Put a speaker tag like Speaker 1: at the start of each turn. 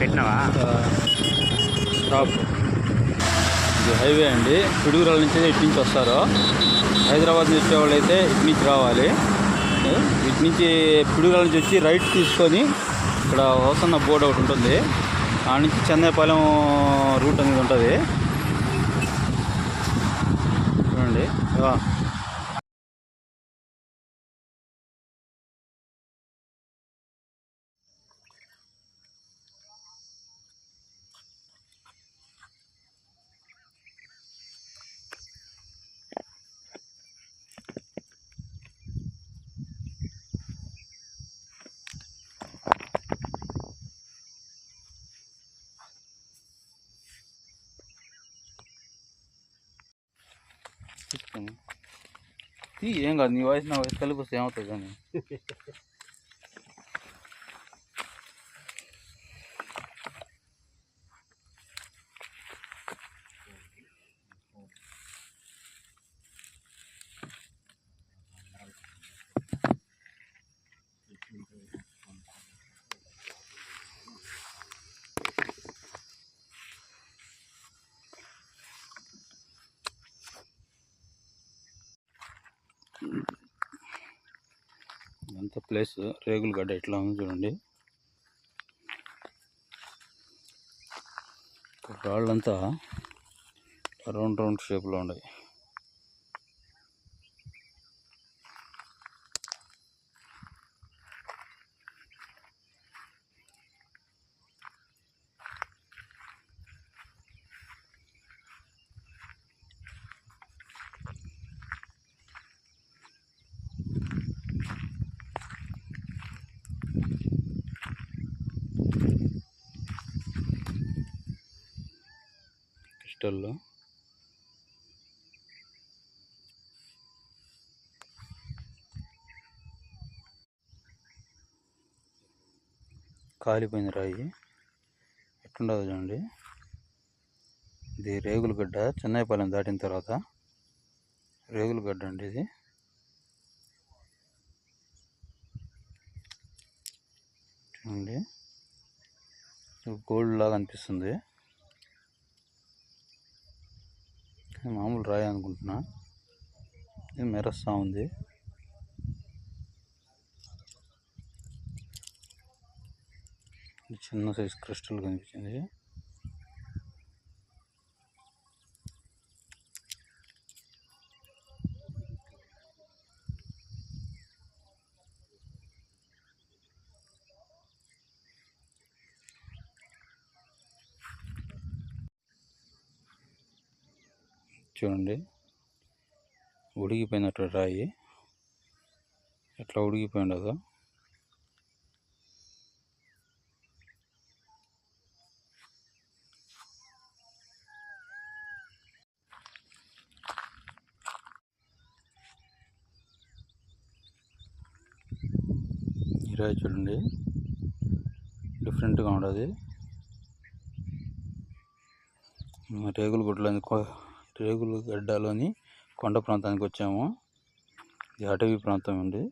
Speaker 1: పెట్టినావా?
Speaker 2: స్టాప్ ఇది హైవే అండి. పిడుగురాల నుంచి ఇటు నుంచి వస్తారు. హైదరాబాద్ నుంచి వచ్చేవాళ్ళు అయితే ఇటు నుంచి రావాలి. ఇటు నుంచి పిడుగురాల నుంచి వచ్చి రైట్ తీసుకొని ఇక్కడ వస్తున్న బోర్డు ఒకటి ఉంటుంది. ఆ నుంచి చెన్నైపాలెం రూట్ అనేది ఉంటుంది. చూడండి. ఏం కాదు నీ వయసు నా వయసు కలిపి వస్తే ఏమవుతుంది కానీ ఇదంతా ప్లేస్? రేగుల గడ్డ ఎట్లా ఉంది చూడండి. రాళ్ళంతా రౌండ్ రౌండ్ షేప్లో ఉన్నాయి. హాస్పిటల్లో. కాలిపోయింది రాయి. ఎట్లుండదు చూడండి. ఇది రేగులగడ్డ చెన్నైపాలెం దాటిన తర్వాత. రేగులగడ్డ అండి ఇది. చూడండి. గోల్డ్ లాగా అనిపిస్తుంది ఇది మామూలు రాయి అనుకుంటున్నా. ఇది మెరస్తా ఉంది. చిన్న సైజ్ క్రిస్టల్ కనిపించింది. చూడండి. ఉడిగిపోయినట్టు రాయి. ఎట్లా ఉడిగిపోయి ఉండదు రాయి చూడండి. డిఫరెంట్గా ఉండదు. రేగుల గుడ్లు రేగుల గడ్డలోని కొండ ప్రాంతానికి వచ్చాము. ఇది అటవీ ప్రాంతం అండి.